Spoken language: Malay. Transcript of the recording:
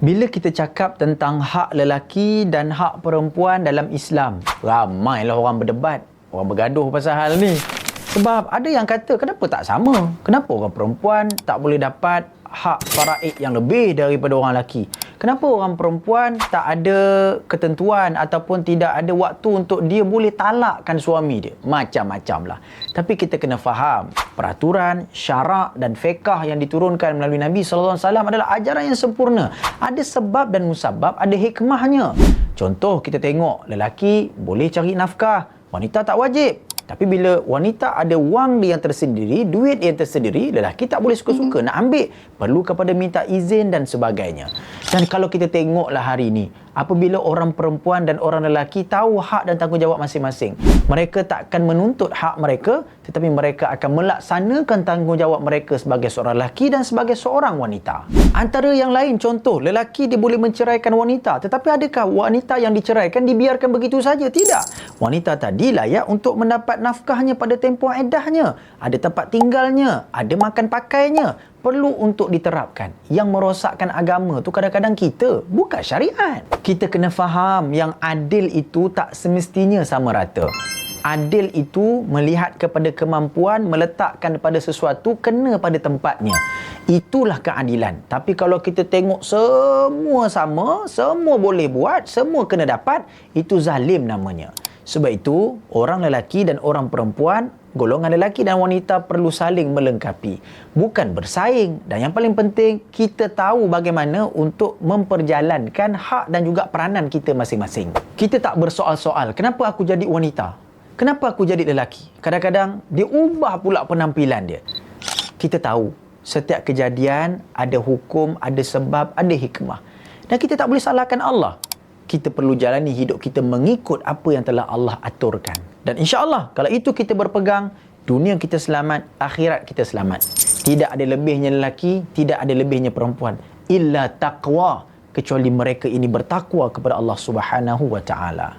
Bila kita cakap tentang hak lelaki dan hak perempuan dalam Islam, ramailah orang berdebat, orang bergaduh pasal hal ni. Sebab ada yang kata, kenapa tak sama? Kenapa orang perempuan tak boleh dapat hak faraid yang lebih daripada orang lelaki? Kenapa orang perempuan tak ada ketentuan ataupun tidak ada waktu untuk dia boleh talakkan suami dia? Macam-macam lah. Tapi kita kena faham, peraturan, syarak dan fiqah yang diturunkan melalui Nabi SAW adalah ajaran yang sempurna. Ada sebab dan musabab, ada hikmahnya. Contoh kita tengok, lelaki boleh cari nafkah, wanita tak wajib. Tapi bila wanita ada wang dia yang tersendiri, duit dia yang tersendiri, lelaki tak boleh suka-suka nak ambil. Perlu kepada minta izin dan sebagainya. Dan kalau kita tengoklah hari ini, apabila orang perempuan dan orang lelaki tahu hak dan tanggungjawab masing-masing, mereka tak akan menuntut hak mereka, tetapi mereka akan melaksanakan tanggungjawab mereka sebagai seorang lelaki dan sebagai seorang wanita. Antara yang lain, contoh, lelaki dia boleh menceraikan wanita, tetapi adakah wanita yang diceraikan dibiarkan begitu saja? Tidak. Wanita tadi layak untuk mendapat nafkahnya pada tempoh eddahnya, ada tempat tinggalnya, ada makan pakainya, perlu untuk diterapkan. Yang merosakkan agama tu kadang-kadang kita, bukan syariat. Kita kena faham yang adil itu tak semestinya sama rata. Adil itu melihat kepada kemampuan meletakkan pada sesuatu kena pada tempatnya. Itulah keadilan. Tapi kalau kita tengok semua sama, semua boleh buat, semua kena dapat, itu zalim namanya. Sebab itu, orang lelaki dan orang perempuan, golongan lelaki dan wanita perlu saling melengkapi. Bukan bersaing. Dan yang paling penting, kita tahu bagaimana untuk memperjalankan hak dan juga peranan kita masing-masing. Kita tak bersoal-soal, kenapa aku jadi wanita? Kenapa aku jadi lelaki? Kadang-kadang, dia ubah pula penampilan dia. Kita tahu, setiap kejadian ada hukum, ada sebab, ada hikmah. Dan kita tak boleh salahkan Allah kita perlu jalani hidup kita mengikut apa yang telah Allah aturkan. Dan insya Allah kalau itu kita berpegang, dunia kita selamat, akhirat kita selamat. Tidak ada lebihnya lelaki, tidak ada lebihnya perempuan. Illa taqwa. Kecuali mereka ini bertakwa kepada Allah subhanahu wa ta'ala.